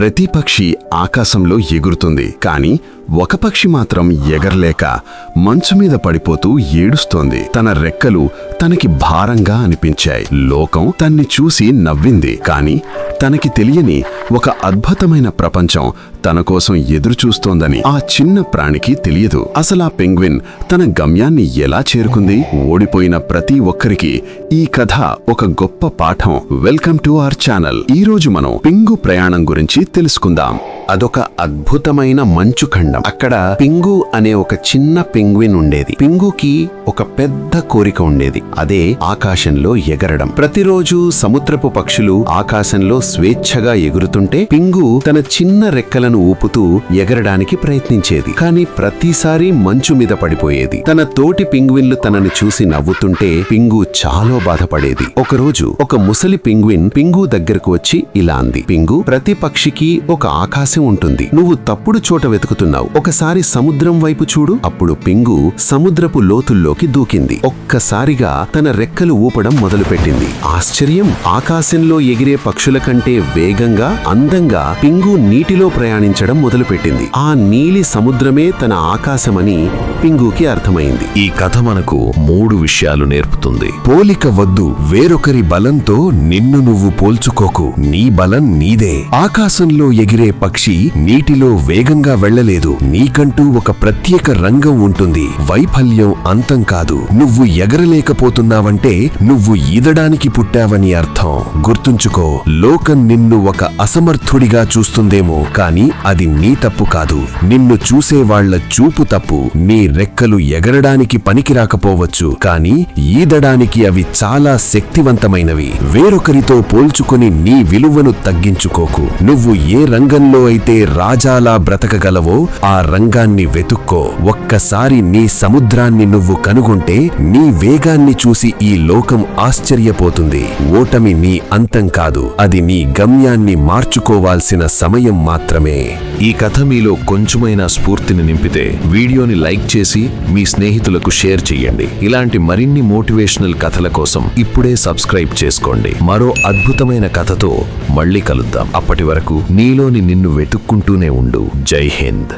ప్రతి పక్షి ఆకాశంలో ఎగురుతుంది. కానీ ఒక పక్షి మాత్రం ఎగరలేక మంచు మీద పడిపోతూ ఏడుస్తోంది. తన రెక్కలు తనకి భారంగా అనిపించాయి. లోకం తన్ని చూసి నవ్వింది. కాని తనకి తెలియని ఒక అద్భుతమైన ప్రపంచం తన కోసం ఎదురుచూస్తోందని ఆ చిన్న ప్రాణికి తెలియదు. అసలా పెంగ్విన్ తన గమ్యాన్ని ఎలా చేరుకుంది? ఓడిపోయిన ప్రతి ఒక్కరికి ఈ కథ ఒక గొప్ప పాఠం. Welcome to our channel. ఈ రోజు మనం పింగు ప్రయాణం గురించి తెలుసుకుందాం. అదొక అద్భుతమైన మంచు ఖండం. అక్కడ పింగు అనే ఒక చిన్న పెంగ్విన్ ఉండేది. పింగుకి ఒక పెద్ద కోరిక ఉండేది. అదే ఆకాశంలో ఎగరడం. ప్రతిరోజు సముద్రపు పక్షులు ఆకాశంలో స్వేచ్ఛగా ఎగురుతుంటే పింగు తన చిన్న రెక్కలను ఊపుతూ ఎగరడానికి ప్రయత్నించేది. కానీ ప్రతిసారి మంచు మీద పడిపోయేది. తన తోటి పింగ్విన్లు తనని చూసి నవ్వుతుంటే పింగు చాలా బాధపడేది. ఒకరోజు ఒక ముసలి పింగ్విన్ పింగు దగ్గరకు వచ్చి ఇలా అంది. పింగు ప్రతి పక్షికి ఒక ఆకాశం ఉంటుంది. నువ్వు తప్పుడు చోట వెతుకుతున్నావు. ఒకసారి సముద్రం వైపు చూడు. అప్పుడు పింగు సముద్రపు లోతుల్లోకి దూకింది. ఒక్కసారిగా తన రెక్కలు ఊపడం మొదలుపెట్టింది. ఆశ్చర్యం! ఆకాశంలో ఎగిరే పక్షుల కంటే వేగంగా అందంగా పింగు నీటిలో ప్రయాణించడం మొదలుపెట్టింది. ఆ నీలి సముద్రమే తన ఆకాశమని పింగుకి అర్థమైంది. ఈ కథ మనకు మూడు విషయాలు నేర్పుతుంది. పోలిక వద్దు వేరొకరి బలంతో నిన్ను నువ్వు పోల్చుకోకు. నీ బలం నీదే. ఆకాశంలో ఎగిరే పక్షి నీటిలో వేగంగా వెళ్ళలేదు. నీకంటూ ఒక ప్రత్యేక రంగం ఉంటుంది. వైఫల్యం అంతం కాదు. నువ్వు ఎగరలేకపోతున్నావంటే నువ్వు ఈదడానికి పుట్టావని అర్థం. గుర్తుంచుకో లోకం నిన్ను ఒక అసమర్థుడిగా చూస్తుందేమో కాని అది నీ తప్పు కాదు. నిన్ను చూసేవాళ్ళ చూపు తప్పు. నీ రెక్కలు ఎగరడానికి పనికిరాకపోవచ్చు కాని ఈదడానికి అవి చాలా శక్తివంతమైనవి. వేరొకరితో పోల్చుకొని నీ విలువను తగ్గించుకోకు. నువ్వు ఏ రంగంలో అయితే రాజాలా బ్రతకగలవో ఆ రంగాన్ని వెతుక్కో. ఒక్కసారి నీ సముద్రాన్ని నువ్వు కనుగొంటే నీ వేగాన్ని చూసి ఈ లోకం ఆశ్చర్యపోతుంది. ఓటమి నీ అంతం కాదు అది నీ గమ్యాన్ని మార్చుకోవాల్సిన సమయం మాత్రమే. ఈ కథ మీలో కొంచెమైనా స్ఫూర్తిని నింపితే వీడియోని లైక్ చేసి మీ స్నేహితులకు షేర్ చేయండి. ఇలాంటి మరిన్ని మోటివేషనల్ కథల కోసం ఇప్పుడే సబ్స్క్రైబ్ చేసుకోండి. మరో అద్భుతమైన కథతో మళ్ళీ కలుద్దాం. అప్పటి వరకు నీలోని నిన్ను వెతుక్కుంటూనే ఉండు. జై హింద్.